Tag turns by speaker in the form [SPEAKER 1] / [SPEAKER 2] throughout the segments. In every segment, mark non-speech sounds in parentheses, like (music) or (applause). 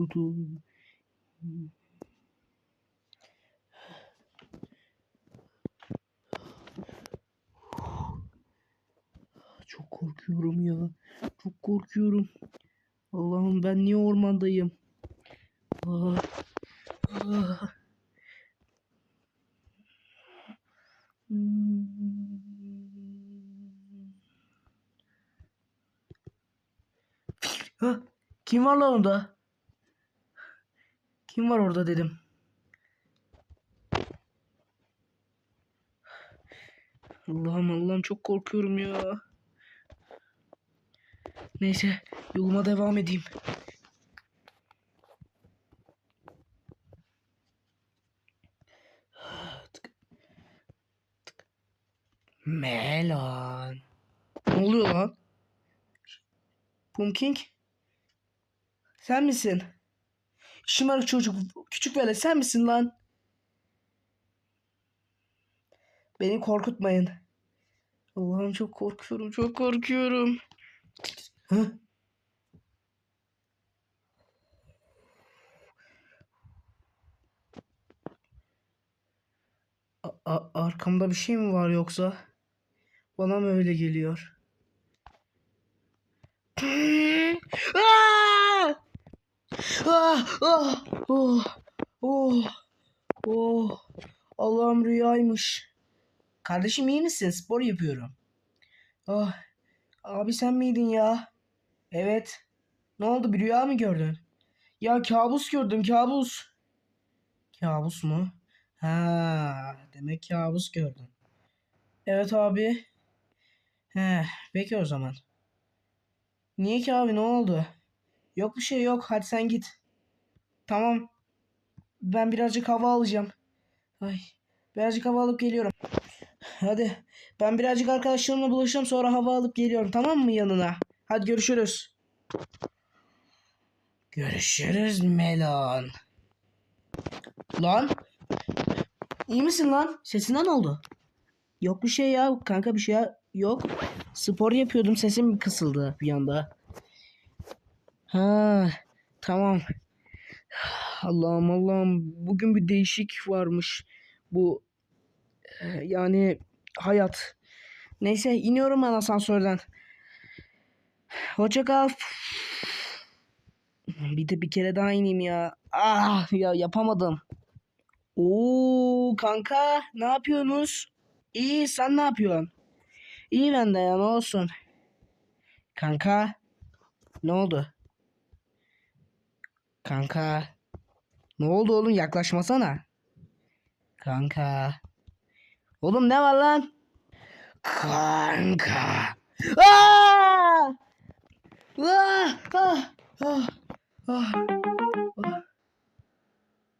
[SPEAKER 1] korkuldum. Çok korkuyorum ya. Çok korkuyorum. Allah'ım ben niye ormandayım? Ah, ah. Hmm. Ha, kim var lan orada? Kim var orada dedim. Allah'ım Allah'ım çok korkuyorum ya. Neyse yoluma devam edeyim. Melon. Ne oluyor lan? Pumpkin? Sen misin? Şımarık çocuk, küçük velet sen misin lan? Beni korkutmayın. Allah'ım çok korkuyorum, çok korkuyorum. Hı? Arkamda bir şey mi var yoksa? Bana mı öyle geliyor? (laughs) Aa! Ah, ah, oh, oh, oh. Allah'ım rüyaymış. Kardeşim iyi misin? Spor yapıyorum. Ah, abi sen miydin ya? Evet. Ne oldu bir rüya mı gördün? Ya kabus gördüm kabus. Kabus mu? Ha, demek kabus gördün. Evet abi. He, peki o zaman. Niye ki abi ne oldu? Yok bir şey yok. Hadi sen git. Tamam. Ben birazcık hava alacağım. Ay, birazcık hava alıp geliyorum. Hadi. Ben birazcık arkadaşlarımla buluşacağım sonra hava alıp geliyorum. Tamam mı yanına? Hadi görüşürüz. Görüşürüz Melon. Lan. İyi misin lan? Sesinden oldu. Yok bir şey ya. Kanka bir şey ya. yok. Spor yapıyordum sesim kısıldı bir anda. Ha, tamam. Allah'ım Allah'ım bugün bir değişik varmış bu e, yani hayat. Neyse iniyorum ben asansörden. Hoşça kal. Bir de bir kere daha ineyim ya. Ah ya yapamadım. Oo kanka ne yapıyorsunuz? İyi sen ne yapıyorsun? İyi ben de ya ne olsun. Kanka ne oldu? Kanka. Ne oldu oğlum yaklaşmasana. Kanka. Oğlum ne var lan? Kanka. Aa! Ah! Ah! Ah! Ah! Ah!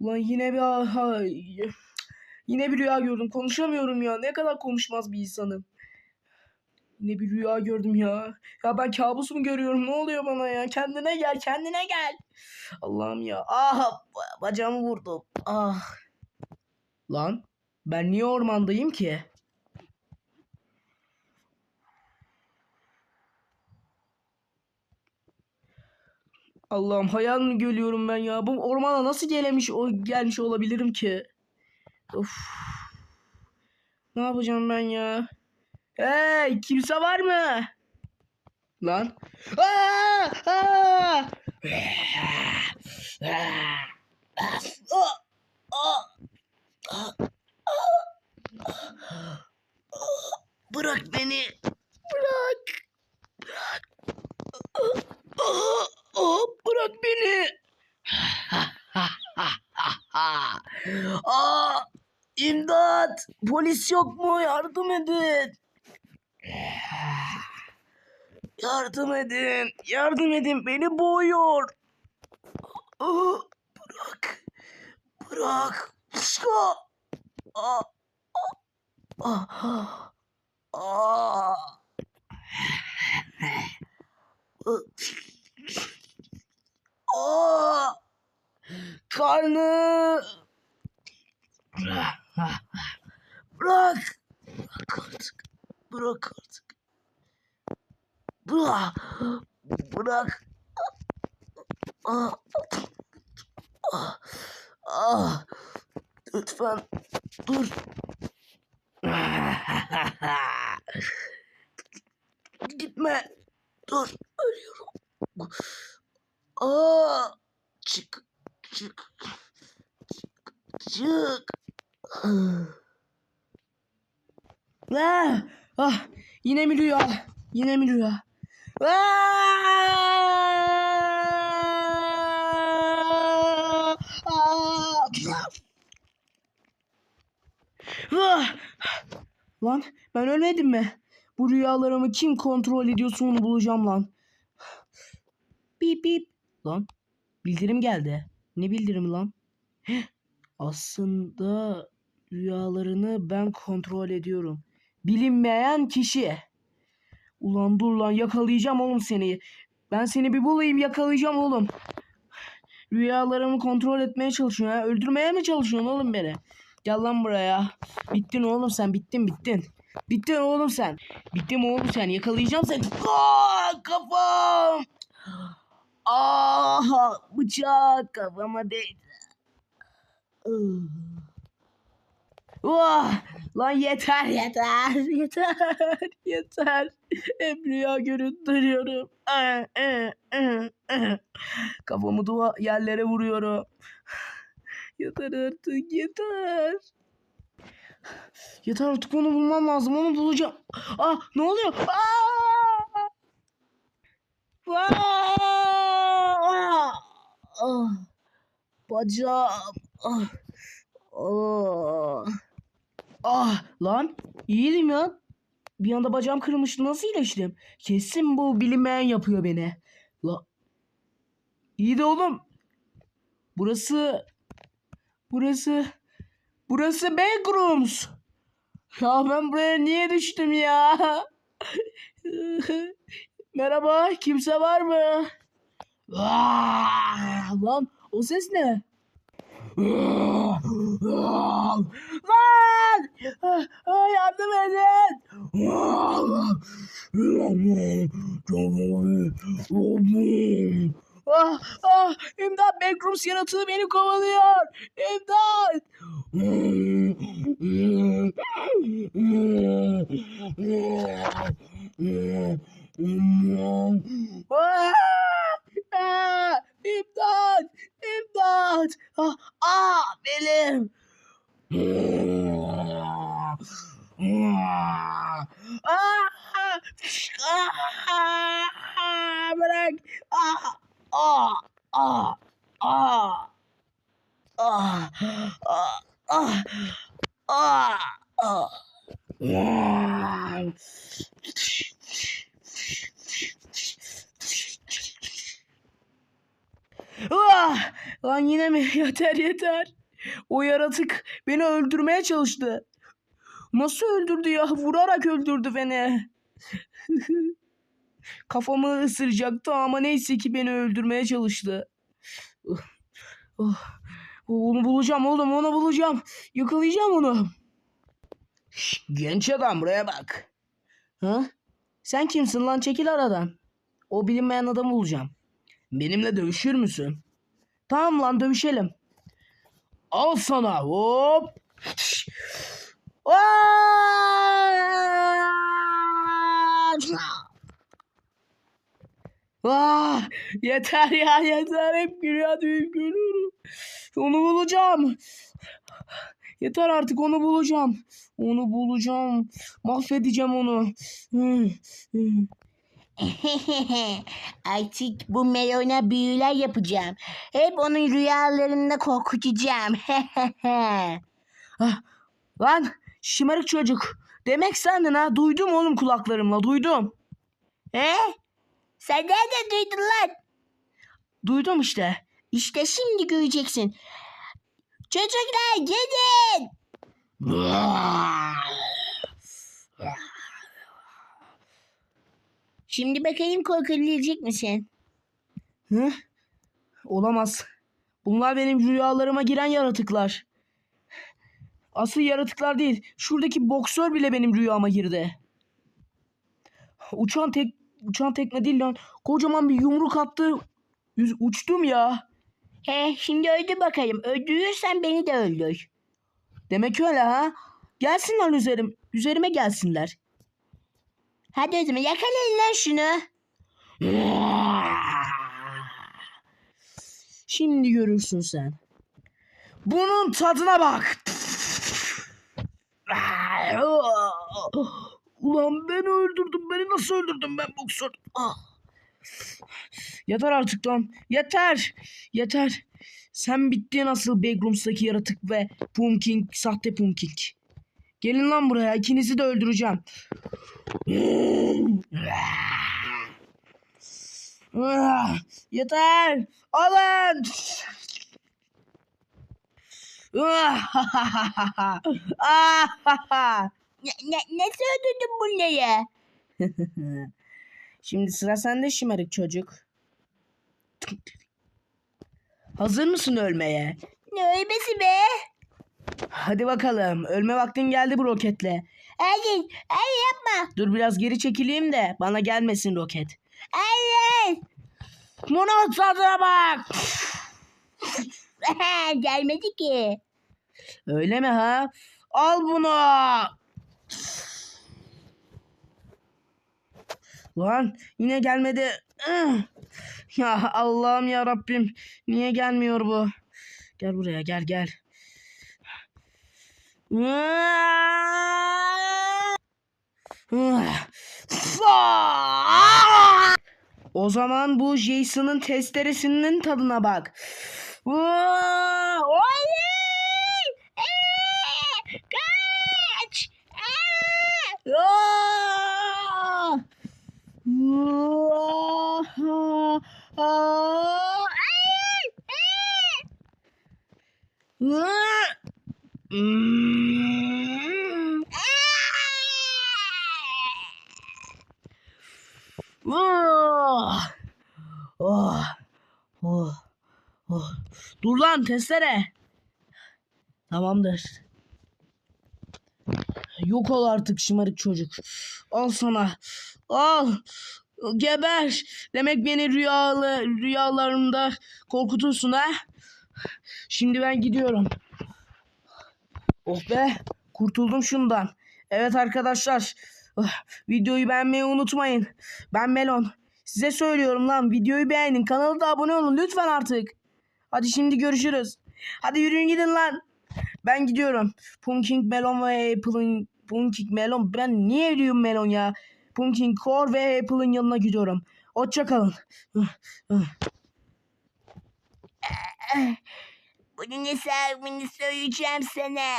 [SPEAKER 1] Ulan yine bir ah, ah, yine bir rüya gördüm. Konuşamıyorum ya. Ne kadar konuşmaz bir insanım. Yine bir rüya gördüm ya. Ya ben kabus mu görüyorum? Ne oluyor bana ya? Kendine gel, kendine gel. Allah'ım ya. Ah ba- bacağımı vurdum. Ah. Lan ben niye ormandayım ki? Allah'ım hayal mi görüyorum ben ya? Bu ormana nasıl gelemiş o gelmiş olabilirim ki? Of. Ne yapacağım ben ya? Hey kimse var mı? Lan. Bırak beni. Bırak. Bırak. Bırak beni. Aa, imdat. Polis yok mu? Yardım edin. Yardım edin. Yardım edin. Beni boğuyor. Aa, bırak. Bırak. Aa. Aa. Aa. Aa. Karnı. Bırak. Bırak artık. Bırak artık. Bırak. Aa. Ah, ah. Lütfen dur. Gitme. Dur. Ölüyorum. Aa, çık. Çık. Çık. Çık. Ah, ah, yine mi rüya? Yine mi rüya? Ah! Lan ben ölmedim mi? Bu rüyalarımı kim kontrol ediyorsa onu bulacağım lan. Bip bip. Lan bildirim geldi. Ne bildirimi lan? Aslında rüyalarını ben kontrol ediyorum. Bilinmeyen kişi. Ulan dur lan yakalayacağım oğlum seni. Ben seni bir bulayım yakalayacağım oğlum. Rüyalarımı kontrol etmeye çalışıyorsun ha. Öldürmeye mi çalışıyorsun oğlum beni? Gel lan buraya. Bittin oğlum sen bittin bittin. Bittin oğlum sen. Bittin oğlum sen yakalayacağım seni. Aa, kafam. Aa, bıçak kafama değdi. Ih. Vah! Lan yeter yeter (laughs) yeter yeter. Ah, ah. Kafamı duva yerlere vuruyorum. Yeter artık yeter. Yeter artık onu bulmam lazım onu bulacağım. Ah ne oluyor? Ah! Ah! Ah! Bacağım. Ah! Ah! Ah lan iyiydim ya. Bir anda bacağım kırılmıştı nasıl iyileştim? Kesin bu bilinmeyen yapıyor beni. La. İyi de oğlum. Burası burası burası backrooms. Ya ben buraya niye düştüm ya? (laughs) Merhaba kimse var mı? Aa, lan o ses ne? Lan! Ah, ah, Yardım edin! Ah, ah, imdat Backrooms yaratığı beni kovalıyor. İmdat! Ah, ah, İmdat! İmdat! Ah, ah benim! Ah, ah, bırak! Ah, ah, ah, ah, ah, ah, ah, ah, ah. Ah! Lan yine mi? (laughs) Yeter yeter. O yaratık beni öldürmeye çalıştı. Nasıl öldürdü ya? Vurarak öldürdü beni. (laughs) Kafamı ısıracaktı ama neyse ki beni öldürmeye çalıştı. Oh, oh. Onu bulacağım oğlum onu bulacağım. Yakalayacağım onu. Şş, genç adam buraya bak. Ha? Sen kimsin lan çekil aradan. O bilinmeyen adamı bulacağım. Benimle dövüşür müsün? Tamam lan dövüşelim. Al sana hop. Ah, yeter ya yeter hep gülüyor hep gülüyorum. Onu bulacağım. Yeter artık onu bulacağım. Onu bulacağım. Mahvedeceğim onu. (laughs)
[SPEAKER 2] Artık bu melona büyüler yapacağım. Hep onun rüyalarında korkutacağım. (laughs)
[SPEAKER 1] Ah, lan şımarık çocuk. Demek sendin ha. Duydum oğlum kulaklarımla duydum.
[SPEAKER 2] He? Sen nereden duydun lan?
[SPEAKER 1] Duydum işte.
[SPEAKER 2] İşte şimdi göreceksin. Çocuklar gelin. (laughs) Şimdi bakayım korkulabilecek misin?
[SPEAKER 1] Hı? Olamaz. Bunlar benim rüyalarıma giren yaratıklar. Asıl yaratıklar değil. Şuradaki boksör bile benim rüyama girdi. Uçan tek uçan tekne değil lan. Kocaman bir yumruk attı. Uçtum ya.
[SPEAKER 2] He şimdi öldür bakayım. Öldürürsen beni de öldür.
[SPEAKER 1] Demek öyle ha. Gelsinler üzerim. Üzerime gelsinler.
[SPEAKER 2] Hadi o zaman yakalayın lan şunu.
[SPEAKER 1] Şimdi görürsün sen. Bunun tadına bak. Ulan beni öldürdün. Beni nasıl öldürdün ben boksör? Ah. Yeter artık lan. Yeter. Yeter. Sen bittin nasıl Backrooms'taki yaratık ve Pumpkin, sahte Pumpkin. Gelin lan buraya. ikinizi de öldüreceğim. Yeter. Alın.
[SPEAKER 2] Ne, ne, nasıl öldürdün bunları?
[SPEAKER 1] Şimdi sıra sende şımarık çocuk. Hazır mısın ölmeye?
[SPEAKER 2] Ne ölmesi be?
[SPEAKER 1] Hadi bakalım. Ölme vaktin geldi bu roketle.
[SPEAKER 2] Hayır, hayır yapma.
[SPEAKER 1] Dur biraz geri çekileyim de bana gelmesin roket.
[SPEAKER 2] Hayır.
[SPEAKER 1] Bunun tadına bak. (laughs)
[SPEAKER 2] Gelmedi ki.
[SPEAKER 1] Öyle mi ha? Al bunu. Lan yine gelmedi. Ya Allah'ım ya Rabbim. Niye gelmiyor bu? Gel buraya gel gel. O zaman bu Jason'ın testeresinin tadına bak.
[SPEAKER 2] Kaç. Aa!
[SPEAKER 1] Ah! Ah! Ah! Ah! Mm. Ah! Oh! Oh! Oh! Dur lan testere. Tamamdır. Yok ol artık şımarık çocuk. Al sana. Al. Geber. Demek beni rüyalı, rüyalarımda korkutursun ha? Şimdi ben gidiyorum. Oh be. Kurtuldum şundan. Evet arkadaşlar. ah, Videoyu beğenmeyi unutmayın. Ben Melon. Size söylüyorum lan. Videoyu beğenin. Kanala da abone olun. Lütfen artık. Hadi şimdi görüşürüz. Hadi yürüyün gidin lan. Ben gidiyorum. Pumpkin Melon ve Apple'ın Pumpkin Melon ben niye diyorum Melon ya? Pumpkin Core ve Apple'ın yanına gidiyorum. Hoşçakalın.
[SPEAKER 2] Bunun hesabını söyleyeceğim sana.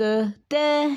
[SPEAKER 1] Dı dı